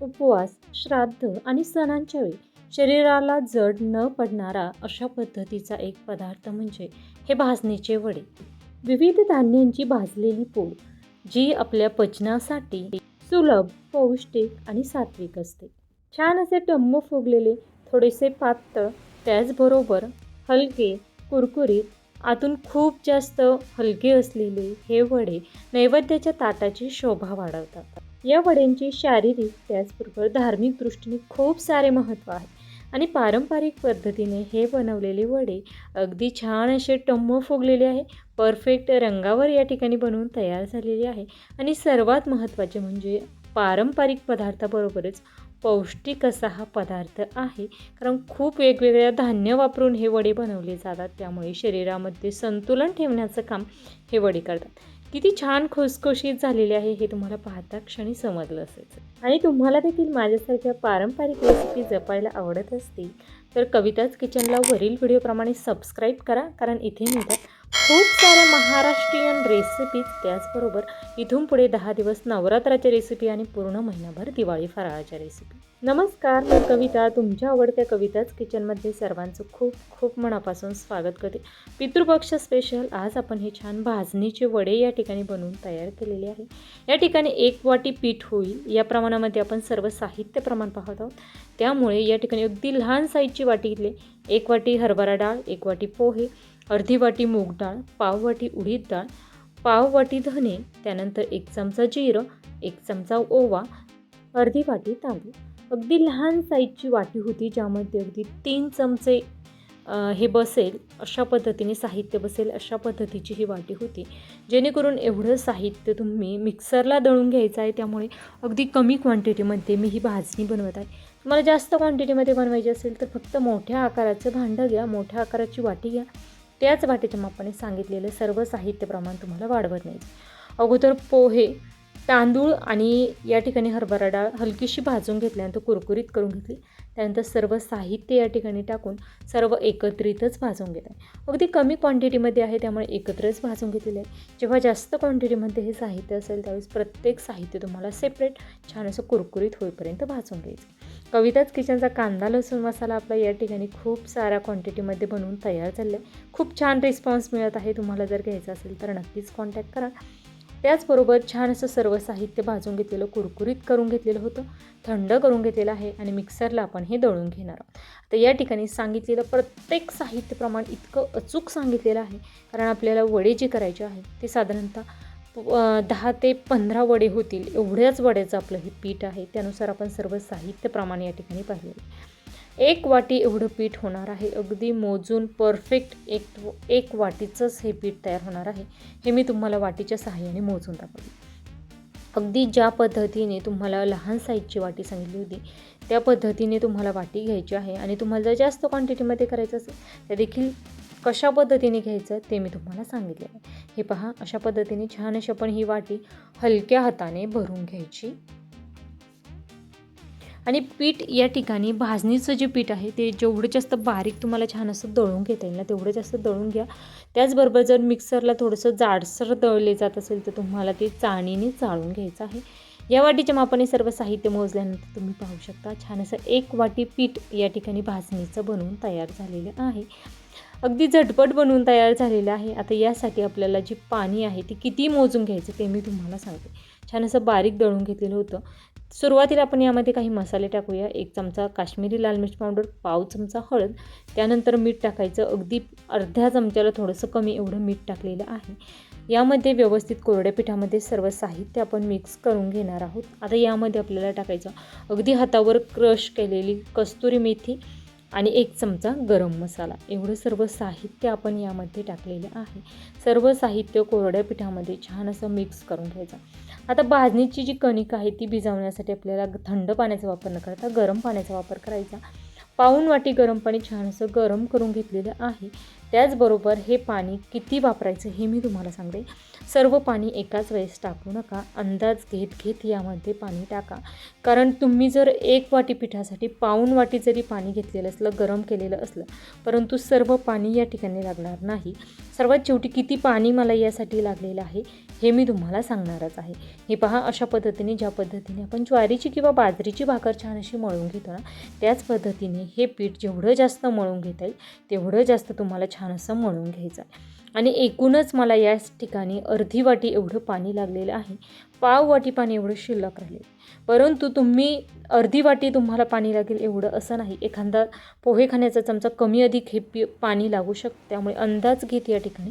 उपवास श्राद्ध आणि सणांच्या वेळी शरीराला जड न पडणारा अशा पद्धतीचा एक पदार्थ म्हणजे हे भाजणीचे वडे. विविध धान्यांची भाजलेली पोळ जी आपल्या पचनासाठी सुलभ पौष्टिक आणि सात्विक असते. छान असे टम्म फुगलेले थोडेसे पातळ त्याचबरोबर हलके कुरकुरीत आतून खूप जास्त हलके असलेले हे वडे नैवेद्याच्या ताटाची शोभा वाढवतात. या वड्यांची शारीरिक त्याचबरोबर धार्मिक दृष्टीने खूप सारे महत्त्व आहे. आणि पारंपरिक पद्धतीने हे बनवलेले वडे अगदी छान असे टम्म फुगलेले आहे. परफेक्ट रंगावर या ठिकाणी बनवून तयार झालेले आहे. आणि सर्वात महत्त्वाचे म्हणजे पारंपरिक पदार्थाबरोबरच पौष्टिक असा हा पदार्थ आहे. कारण खूप वेगवेगळ्या धान्य वापरून हे वडे बनवले जातात. त्यामुळे शरीरामध्ये संतुलन ठेवण्याचं काम हे वडे करतात. किती छान खुसखुशीत झालेली आहे हे तुम्हाला पाहता क्षणी समजलं असेल. आणि तुम्हाला देखील माझ्यासारख्या पारंपरिक रेसिपी जपायला आवडत असतील तर कविताच किचनला वरील व्हिडिओप्रमाणे सबस्क्राईब करा कारण इथे मिळतात खूप साऱ्या महाराष्ट्रीयन रेसिपीज त्याचबरोबर इथून पुढे दहा दिवस नवरात्राच्या रेसिपी आणि पूर्ण महिनाभर दिवाळी फराळाच्या रेसिपी नमस्कार मी कविता. तुमच्या आवडत्या कविताच किचनमध्ये सर्वांचं खूप खूप मनापासून स्वागत करते. पितृपक्ष स्पेशल आज आपण हे छान भाजणीचे वडे या ठिकाणी बनवून तयार केलेले आहे. या ठिकाणी एक वाटी पीठ होईल. या प्रमाणामध्ये आपण सर्व साहित्य प्रमाण पाहत आहोत. त्यामुळे या ठिकाणी अगदी लहान साईजची वाटी घेतली. एक वाटी हरभरा डाळ एक वाटी पोहे अर्धी वाटी मूग डाळ पाव वाटी उडीद डाळ पाव वाटी धने त्यानंतर एक चमचा जिरं एक चमचा ओवा अर्धी वाटी तांदूळ. अगदी लहान साईजची वाटी होती ज्यामध्ये अगदी तीन चमचे हे बसेल अशा पद्धतीने साहित्य बसेल अशा पद्धतीची ही वाटी होती. जेणेकरून एवढं साहित्य तुम्ही मिक्सरला दळून घ्यायचं आहे त्यामुळे अगदी कमी क्वांटिटीमध्ये मी ही भाजणी बनवत आहे. तुम्हाला जास्त क्वांटिटीमध्ये बनवायची असेल तर फक्त मोठ्या आकाराचं भांडं घ्या मोठ्या आकाराची वाटी घ्या. त्याच वाटीच्या मापाने सांगितलेलं सर्व साहित्य प्रमाण तुम्हाला वाढवत नाही. अगोदर पोहे तांदूळ आणि या ठिकाणी हरभरा डाळ हलकीशी भाजून घेतल्यानंतर कुरकुरीत करून घेतली. त्यानंतर सर्व साहित्य या ठिकाणी टाकून सर्व एकत्रितच भाजून घेत आहे अगदी कमी क्वांटिटीमध्ये आहे त्यामुळे एकत्रच भाजून घेतलेले आहे. जेव्हा जास्त क्वांटिटीमध्ये हे साहित्य असेल त्यावेळेस प्रत्येक साहित्य तुम्हाला सेपरेट छान असं कुरकुरीत होईपर्यंत भाजून घ्यायचं. कविताच किचनचा कांदा लसूण मसाला आपला या ठिकाणी खूप साऱ्या क्वांटिटीमध्ये बनवून तयार झालेला आहे खूप छान रिस्पॉन्स मिळत आहे. तुम्हाला जर घ्यायचं असेल तर नक्कीच कॉन्टॅक्ट करा. त्याचबरोबर छान असं सर्व साहित्य भाजून घेतलेलं कुरकुरीत करून घेतलेलं होतं. थंड करून घेतलेलं आहे आणि मिक्सरला आपण हे दळून घेणार आहोत. तर या ठिकाणी सांगितलेलं प्रत्येक साहित्य प्रमाण इतकं अचूक सांगितलेलं आहे. कारण आपल्याला वडे जे करायचे आहे ते साधारणतः दहा ते पंधरा वडे होतील. एवढ्याच वड्याचं आपलं हे पीठ आहे. त्यानुसार आपण सर्व साहित्यप्रमाणे या ठिकाणी पाहिलेलं एक वाटी एवढं पीठ होणार आहे. अगदी मोजून परफेक्ट एक एक वाटीचंच हे पीठ तयार होणार आहे. हे मी तुम्हाला वाटीच्या सहाय्याने मोजून दाखवले अगदी ज्या पद्धतीने तुम्हाला लहान साईजची वाटी सांगितली होती त्या पद्धतीने तुम्हाला वाटी घ्यायची आहे. आणि तुम्हाला जर जास्त क्वांटिटीमध्ये करायचं असेल तर देखील कशा पद्धतीने घ्यायचं ते मी तुम्हाला सांगितले आहे. हे पहा अशा पद्धतीने छान अशी आपण ही वाटी हलक्या हाताने भरून घ्यायची. आणि पीठ या ठिकाणी भाजणीचं जे पीठ आहे ते जेवढं जास्त बारीक तुम्हाला छान असं दळून घेता येईल ना तेवढं जास्त दळून घ्या. त्याचबरोबर जर मिक्सरला थोडंसं जाडसर दळले जात असेल तर तुम्हाला ते चाणीने चाळून घ्यायचं आहे. या वाटीच्या मापाने सर्व साहित्य मोजल्यानंतर तुम्ही पाहू शकता छान असं एक वाटी पीठ या ठिकाणी भाजणीचं बनवून तयार झालेलं आहे. अगदी झटपट बनवून तयार झालेलं आहे. आता यासाठी आपल्याला जी पाणी आहे ती किती मोजून घ्यायचं ते मी तुम्हाला सांगते. छान असं बारीक दळून घेतलेलं होतं. सुरुवातीला आपण यामध्ये काही मसाले टाकूया. एक चमचा काश्मीरी लाल मिर्च पावडर पाव चमचा हळद. त्यानंतर मीठ टाकायचं. अगदी अर्ध्या चमच्याला थोडंसं कमी एवढं मीठ टाकलेलं आहे. यामध्ये व्यवस्थित कोरड्या पिठामध्ये सर्व साहित्य आपण मिक्स करून घेणार आहोत. आता यामध्ये आपल्याला टाकायचं अगदी हातावर क्रश केलेली कस्तुरी मेथी. आणि एक चमचा गरम मसाला. एवढं सर्व साहित्य आपण यामध्ये टाकलेलं आहे. सर्व साहित्य कोरड्या पिठामध्ये छान असं मिक्स करून घ्यायचं. आता भाजणीची जी कणिक आहे ती भिजवण्यासाठी आपल्याला थंड पाण्याचा वापर न करता गरम पाण्याचा वापर करायचा. पाऊण वाटी गरम पाणी छान असं गरम करून घेतलेलं आहे. त्याचबरोबर हे पाणी किती वापरायचं हे मी तुम्हाला सांगते. सर्व पाणी एकाच वेळेस टाकू नका. अंदाज घेत घेत यामध्ये पाणी टाका. कारण तुम्ही जर एक वाटी पिठासाठी पाऊण वाटी जरी पाणी घेतलेलं असलं गरम केलेलं असलं परंतु सर्व पाणी या ठिकाणी लागणार नाही. सर्वात शेवटी किती पाणी मला यासाठी लागलेलं आहे हे मी तुम्हाला सांगणारच आहे. हे पहा अशा पद्धतीने ज्या पद्धतीने आपण ज्वारीची किंवा बाजरीची भाकर छान अशी मळून घेतो ना त्याच पद्धतीने हे पीठ जेवढं जास्त मळून घेता येईल तेवढं जास्त तुम्हाला छान असं मळून घ्यायचं आहे. आणि एकूणच मला याच ठिकाणी अर्धी वाटी एवढं पाणी लागलेलं आहे. पाव वाटी पाणी एवढं शिल्लक राहिले परंतु तुम्ही अर्धी वाटी तुम्हाला पाणी लागेल एवढं असं नाही. एखादा पोहे खाण्याचा चमचा कमी अधिक हे पी पाणी लागू शकतं. त्यामुळे अंदाज घेत या ठिकाणी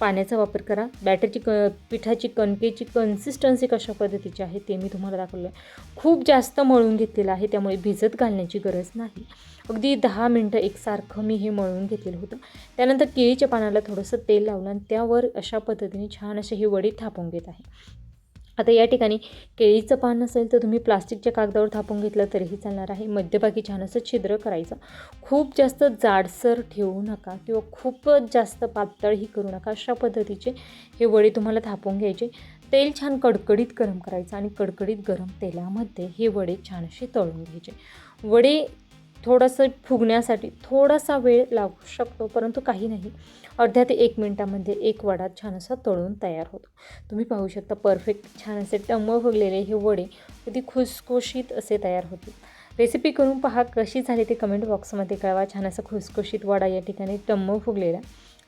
पाण्याचा वापर करा. बॅटरची क पिठाची कणकेची कन्सिस्टन्सी कशा पद्धतीची आहे ते मी तुम्हाला दाखवलं आहे खूप जास्त मळून घेतलेलं आहे त्यामुळे भिजत घालण्याची गरज नाही. अगदी दहा मिनटं एकसारखं मी हे मळून घेतलेलं होतं. त्यानंतर केळीच्या पानाला थोडंसं तेल लावलं आणि त्यावर अशा पद्धतीने छान असे ही वडी थापून घेत आहे. आता या ठिकाणी केळीचं पान नसेल तर तुम्ही प्लास्टिकच्या कागदावर थापून घेतलं तरीही चालणार आहे. मध्यभागी छान असं छिद्र करायचं. खूप जास्त जाडसर ठेवू नका किंवा खूपच जास्त पातळही करू नका. अशा पद्धतीचे हे वडे तुम्हाला थापून घ्यायचे. तेल छान कडकडीत गरम करायचं आणि कडकडीत गरम तेलामध्ये हे वडे छान असे तळून घ्यायचे. वडे थोडंसं फुगण्यासाठी थोडासा वेळ लागू शकतो परंतु काही नाही. अर्ध्या ते एक मिनटामध्ये एक वडा छान असा तळून तयार होतो. तुम्ही पाहू शकता परफेक्ट छान असे टम्म फुगलेले हे वडे अगदी खुसखुशीत असे तयार होते रेसिपी करून पहा कशी झाली ते कमेंट बॉक्समध्ये कळवा. छान असा खुसखुशीत वडा या ठिकाणी टम्म फुगलेला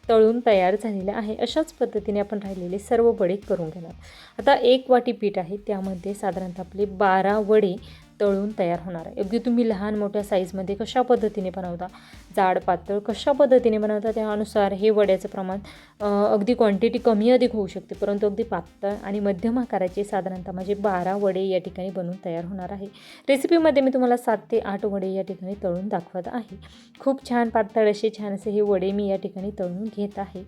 तळून तयार झालेला आहे. अशाच पद्धतीने आपण राहिलेले सर्व वडे करून घेणार. आता एक वाटी पीठ आहे त्यामध्ये साधारणतः आपले बारा वडे तळून तयार होणार आहे. अगदी तुम्ही लहान मोठ्या साईजमध्ये कशा पद्धतीने बनवता जाड पातळ कशा पद्धतीने बनवता त्यानुसार हे वड्याचं प्रमाण अगदी क्वांटिटी कमी अधिक होऊ शकते. परंतु अगदी पातळ आणि मध्यम आकाराचे साधारणतः माझे बारा वडे या ठिकाणी बनवून तयार होणार आहे. रेसिपीमध्ये मी तुम्हाला सात ते आठ वडे या ठिकाणी तळून दाखवत आहे. खूप छान पातळ असे छान असे हे वडे मी या ठिकाणी तळून घेत आहे.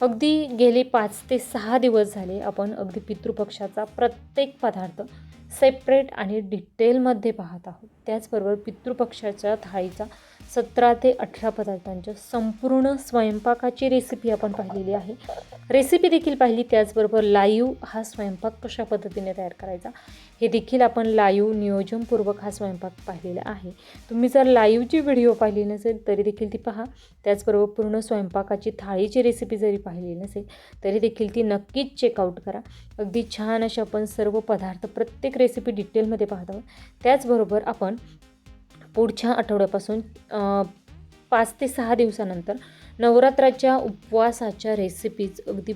अगदी गेले पाच ते सहा दिवस झाले आपण अगदी पितृपक्षाचा प्रत्येक पदार्थ सेपरेट आणि डिटेलमध्ये पाहत आहोत. त्याचबरोबर पितृपक्षाच्या थाळीचा सतरा ते अठरा पदार्थांच्या संपूर्ण स्वयंपाकाची रेसिपी आपण पाहिलेली आहे. रेसिपी देखील पाहिली त्याचबरोबर लाईव्ह हा स्वयंपाक कशा पद्धतीने तयार करायचा? हे देखील आपण लाईव्ह नियोजनपूर्वक हा स्वयंपाक पाहिलेला आहे. तुम्ही जर लाईव्हची व्हिडिओ पाहिली नसेल तरी देखील ती पहा. त्याचबरोबर पूर्ण स्वयंपाकाची थाळीची रेसिपी जरी पाहिली नसेल तरी देखील ती नक्कीच चेकआउट करा. अगदी छान असे आपण सर्व पदार्थ प्रत्येक रेसिपी डिटेलमध्ये पाहत आहोत. त्याचबरोबर आपण पुढच्या आठवड्यापासून पाच ते सहा दिवसानंतर नवरात्राच्या उपवासाच्या रेसिपीज अगदी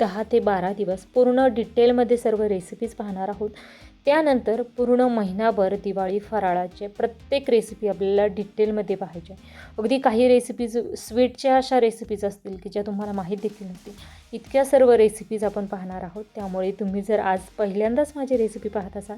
दहा ते बारा दिवस पूर्ण डिटेलमध्ये सर्व रेसिपीज पाहणार आहोत. त्यानंतर पूर्ण महिनाभर दिवाळी फराळाचे प्रत्येक रेसिपी आपल्याला डिटेलमध्ये पाहिजे अगदी काही रेसिपीज स्वीटच्या अशा रेसिपीज असतील की ज्या तुम्हाला माहीत देखील नसतील. इतक्या सर्व रेसिपीज आपण पाहणार आहोत. त्यामुळे तुम्ही जर आज पहिल्यांदाच माझी रेसिपी पाहत असाल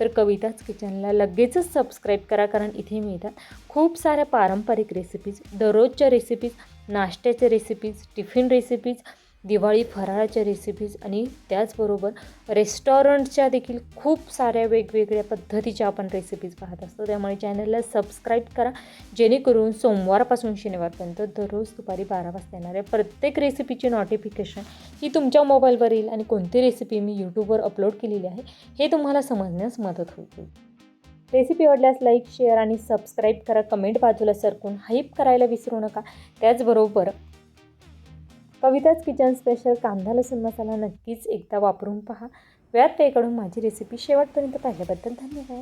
तर कविताच किचनला लगेचच सबस्क्राईब करा कारण इथे मिळतात खूप साऱ्या पारंपरिक रेसिपीज दररोजच्या रेसिपीज नाश्त्याच्या रेसिपीज टिफिन रेसिपीज दिवाळी फराळाच्या रेसिपीज आणि त्याचबरोबर रेस्टॉरंटच्या देखील खूप साऱ्या वेगवेगळ्या पद्धतीच्या आपण रेसिपीज पाहत असतो. त्यामुळे चॅनलला सबस्क्राईब करा. जेणेकरून सोमवारपासून शनिवारपर्यंत दररोज दुपारी बारा वाजता येणाऱ्या प्रत्येक रेसिपीची नोटिफिकेशन ही तुमच्या मोबाईलवर येईल आणि कोणती रेसिपी मी यूट्यूबवर अपलोड केलेली आहे हे तुम्हाला समजण्यास मदत होईल. रेसिपी आवडल्यास लाईक शेअर आणि सबस्क्राईब करा. कमेंट बाजूला सरकून हाईप करायला विसरू नका. त्याचबरोबर कविताच किचन स्पेशल कांदा लसूण मसाला नक्कीच एकदा वापरून पहा. व्यात पेकडून माझी रेसिपी शेवटपर्यंत पाहिल्याबद्दल धन्यवाद.